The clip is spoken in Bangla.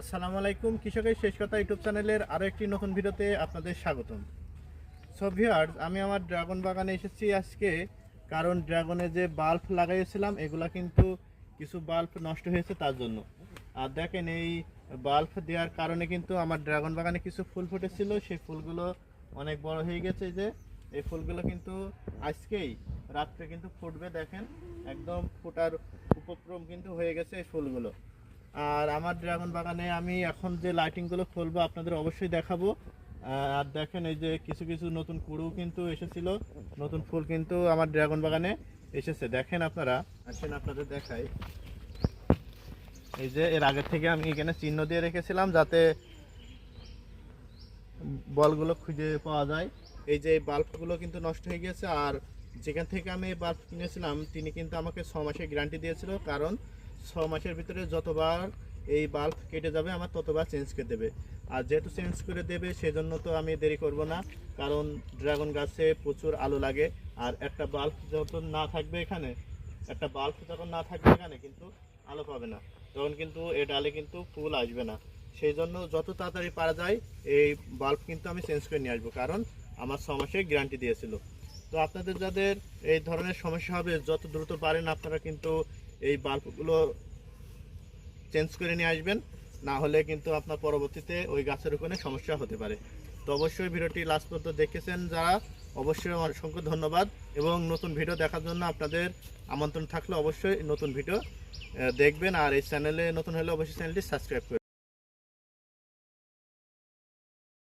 আসসালামু আলাইকুম, কৃষকের শেষ কথা ইউটিউব চ্যানেলের আরও একটি নতুন ভিডিওতে আপনাদের স্বাগতম। সো ভিউয়ার্স আমি আমার ড্রাগন বাগানে এসেছি আজকে, কারণ ড্রাগনে যে বাল্ব লাগাইছিলাম এগুলা কিন্তু কিছু বাল্ব নষ্ট হয়েছে তার জন্য। আর দেখেন, এই বাল্ব দেওয়ার কারণে কিন্তু আমার ড্রাগন বাগানে কিছু ফুল ফুটেছিল, সেই ফুলগুলো অনেক বড় হয়ে গেছে যে, এই ফুলগুলো কিন্তু আজকেই রাত্রে কিন্তু ফুটবে, দেখেন, একদম ফোটার উপক্রম কিন্তু হয়ে গেছে এই ফুলগুলো। আর আমার ড্রাগন বাগানে আমি এখন যে লাইটিংগুলো খুলবো আপনাদের অবশ্যই দেখাবো। আর দেখেন এই যে কিছু কিছু নতুন কুড়ু কিন্তু এসেছিল, নতুন ফুল কিন্তু আমার ড্রাগন বাগানে এসেছে। দেখেন আপনারা, আসেন আপনাদের দেখাই। এই যে এর আগের থেকে আমি এখানে চিহ্ন দিয়ে রেখেছিলাম যাতে বলগুলো খুঁজে পাওয়া যায়। এই যে বাল্বগুলো কিন্তু নষ্ট হয়ে গেছে আর যেখান থেকে আমি বাল্ব কিনেছিলাম, তিনি কিন্তু আমাকে ছ মাসের গ্যারান্টি দিয়েছিল, কারণ ছ মাসের ভিতরে যতবার এই বাল্ব কেটে যাবে, আমার ততবার চেঞ্জ করে দেবে। আর যেহেতু চেঞ্জ করে দেবে, সেজন্য তো আমি দেরি করব না। কারণ ড্রাগন গাছে প্রচুর আলো লাগে। আর একটা বাল্ব যখন না থাকবে এখানে, একটা বাল্ব যখন না থাকবে এখানে কিন্তু আলো পাবে না। তখন কিন্তু এ ডালে কিন্তু ফুল আসবে না। সেই জন্য যত তাড়াতাড়ি পারা যায়, এই বাল্ব কিন্তু আমি চেঞ্জ করে নিয়ে আসব। কারণ আমার ছ মাসের গ্যারান্টি দিয়েছিল। তো আপনাদের যাদের এই ধরনের সমস্যা হবে, যত দ্রুত পারেন, আপনারা কিন্তু এই বাল্বগুলো চেঞ্জ করে নিয়ে আসবেন। না হলে কিন্তু আপনার পরবর্তীতে ওই গাছের ওখানে সমস্যা হতে পারে। তো অবশ্যই ভিডিওটি লাস্ট পর্যন্ত দেখেছেন যারা, অবশ্যই অসংখ্য ধন্যবাদ এবং নতুন ভিডিও দেখার জন্য আপনাদের আমন্ত্রণ থাকলে অবশ্যই নতুন ভিডিও দেখবেন আর এই চ্যানেলে নতুন হলে অবশ্যই চ্যানেলটি সাবস্ক্রাইব করবেন।